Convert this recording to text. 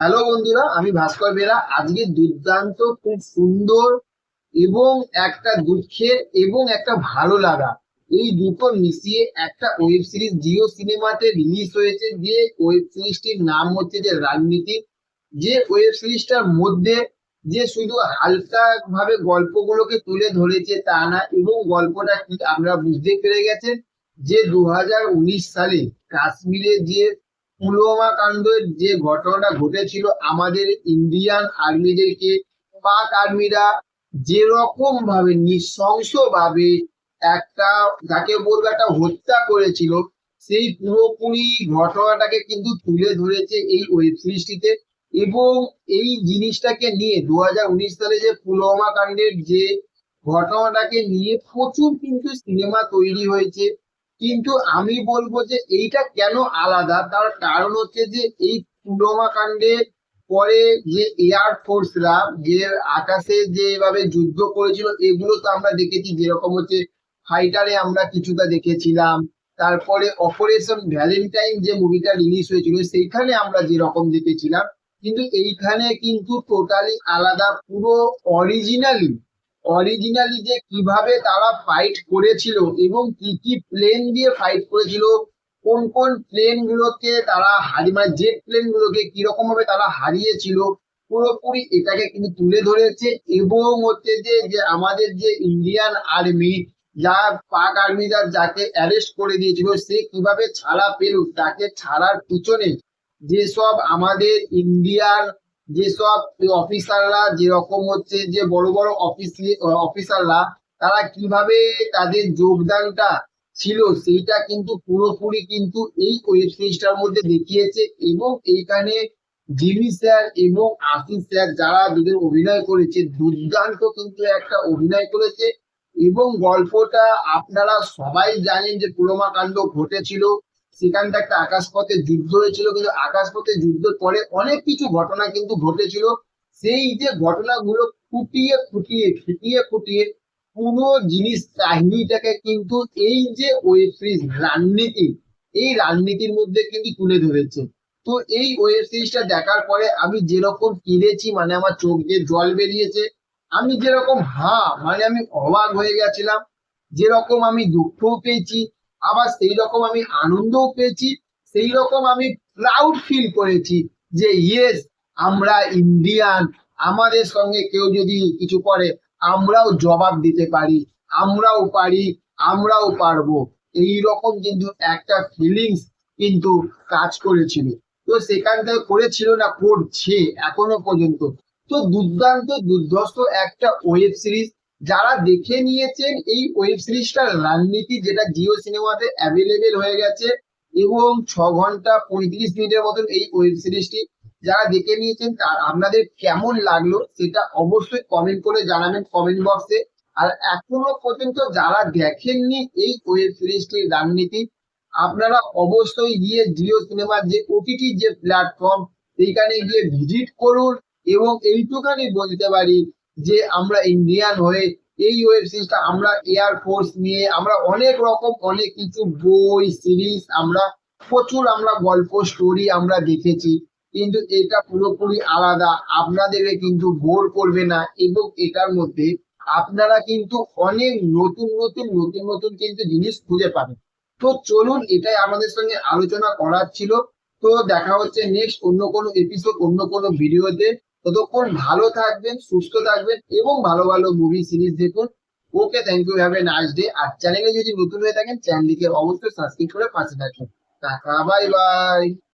Hello বন্ধুরা, আমি ভাস্কর বেরা। আজকে দুর্দান্ত, খুব সুন্দর এবং একটা দুঃখের এবং একটা ভালো লাগা। এই দুটো মিশিয়ে একটা ওয়েব সিরিজ জিও সিনেমাতে রিলিজ হয়েছে, যে ওয়েব সিরিজটির নাম হচ্ছে যে রাজনীতি। যে ওয়েব সিরিজটার মধ্যে যে শুধু হালকা ভাবে গল্পগুলোকে তুলে ধরেছে তা না, এবং গল্পটা আমরা বুঝতে পেরে গেছেন যে দু হাজার উনিশ সালে কাশ্মীরে যে পুলওয়ামা কাণ্ডের যে ঘটনাটা ঘটেছিল, আমাদের ইন্ডিয়ান আর্মিদেরকে পাক আর্মিরা যেরকম ভাবে নৃশংস ভাবে একটা, যাকে বলব একটা হত্যা করেছিল, সেই পুরোপুরি ঘটনাটাকে কিন্তু তুলে ধরেছে এই ওয়েব সিরিজটিতে এবং এই জিনিসটাকে নিয়ে দু হাজার উনিশ সালে যে পুলওয়ামা কাণ্ডের যে ঘটনাটাকে নিয়ে প্রচুর কিন্তু সিনেমা তৈরি হয়েছে। কিন্তু আমি বলব যে এইটা কেন আলাদা? তার কারণ হচ্ছে যে এই পুলওয়ামা কাণ্ডে পরে যে এয়ার ফোর্সরা যে আকাশে যেভাবে যুদ্ধ করেছিল, এগুলো তো আমরা দেখেছি। যেরকম হচ্ছে ফাইটারে আমরা কিছুটা দেখেছিলাম। তারপরে অপারেশন ভ্যালেন্টাইন যে মুভিটা রিলিজ হয়েছিল, সেইখানে আমরা যেরকম দেখেছিলাম। কিন্তু এইখানে কিন্তু টোটালি আলাদা, পুরো অরিজিনালি অরিজিনালি যে কীভাবে তারা ফাইট করেছিল এবং কি কি প্লেন দিয়ে ফাইট করেছিল, কোন কোন প্লেন গুলোকে তারা হারি মানে জেট প্লেন গুলোকে কীরকম ভাবে তারা হারিয়েছিল, পুরোপুরি এটাকে কিন্তু তুলে ধরেছে এবং হচ্ছে যে যে আমাদের যে ইন্ডিয়ান আর্মি যা পাক আর্মিরা যাকে অ্যারেস্ট করে দিয়েছিল, সে কীভাবে ছাড়া পেল, তাকে ছাড়ার পিছনে যেসব আমাদের ইন্ডিয়ান যেসব অফিসাররা যেরকম হচ্ছে যে বড় বড় অফিস অফিসাররা তারা কীভাবে তাদের যোগদানটা ছিল সেইটা কিন্তু পুরোপুরি কিন্তু এই ওয়েব সিরিজটার মধ্যে দেখিয়েছে এবং এইখানে জিমি স্যার এবং আশিস স্যার যারা দুজন অভিনয় করেছে, দুর্দান্ত কিন্তু একটা অভিনয় করেছে এবং গল্পটা আপনারা সবাই জানেন যে পুরোমা কাণ্ড ঘটেছিল। সেখানটা একটা আকাশপথে যুদ্ধ হয়েছিল, কিন্তু আকাশপথে যুদ্ধের পরে অনেক কিছু ঘটনা কিন্তু ঘটেছিল। সেই যে ঘটনাগুলো ফুটিয়ে ফুটিয়ে ফুটিয়ে ফুটিয়ে পুরো জিনিস কাহিনীটাকে কিন্তু এই যে ওয়েব সিরিজ রাজনীতি এই রাজনীতির মধ্যে কিন্তু তুলে ধরেছে। তো এই ওয়েব সিরিজটা দেখার পরে আমি যেরকম কিনেছি মানে আমার চোখ দিয়ে জল বেরিয়েছে, আমি যেরকম হা মানে আমি অবাক হয়ে গেছিলাম। যেরকম আমি দুঃখও পেয়েছি আবার সেই রকম আমি আনন্দও পেয়েছি সেই রকম আমি প্রাউড ফিল করেছি যে ইয়েস আমরা ইন্ডিয়ান আমাদের সঙ্গে কেউ যদি কিছু করে, আমরাও জবাব দিতে পারি, আমরাও পারি, আমরাও পারব। এই রকম কিন্তু একটা ফিলিংস কিন্তু কাজ করেছিল। তো সেখান থেকে করেছিল না, করছে এখনও পর্যন্ত। তো দুর্দান্ত দুর্ধস্ত একটা ওয়েব সিরিজ যারা দেখে নিয়েছেন এই ওয়েব সিরিজটার রাজনীতি যেটা জিও সিনেমাতে অ্যাভেলেবেল হয়ে গেছে, এবং ছ ঘণ্টা পঁয়ত্রিশ মিনিটের মতন এই ওয়েব সিরিজটি যারা দেখে নিয়েছেন, তার আপনাদের কেমন লাগল সেটা অবশ্যই কমেন্ট করে জানাবেন কমেন্ট বক্সে আর এখনও পর্যন্ত যারা দেখেননি এই ওয়েব সিরিজটির রাজনীতি, আপনারা অবশ্যই গিয়ে জিও সিনেমার যে ওটিটি যে প্ল্যাটফর্ম সেইখানে গিয়ে ভিজিট করুন, এবং এইটুখানি বলতে পারি যে আমরা ইন্ডিয়ান হয়ে এই ওয়েব সিরিজটা আমরা এয়ার ফোর্স নিয়ে আমরা অনেক রকম অনেক কিছু বই সিরিজ আমরা, প্রচুর আমরা গল্প স্টোরি আমরা দেখেছি। কিন্তু এটা পুরোপুরি আলাদা, আপনাদেরকে কিন্তু বোর করবে না এবং এটার মধ্যে আপনারা কিন্তু অনেক নতুন নতুন নতুন নতুন কিন্তু জিনিস খুঁজে পাবেন। তো চলুন এটাই আমাদের সঙ্গে আলোচনা করার ছিল। তো দেখা হচ্ছে নেক্সট অন্য কোনো এপিসোড অন্য কোনো ভিডিওতে ততক্ষণ ভালো থাকবেন, সুস্থ থাকবেন এবং ভালো ভালো মুভি সিরিজ দেখুন। Okay thank you have a nice day আর চ্যানেলে যদি নতুন হয়ে থাকেন চ্যানেলটিকে অবশ্যই সাবস্ক্রাইব করে পাশে থাকুন। টাকা বাই বাই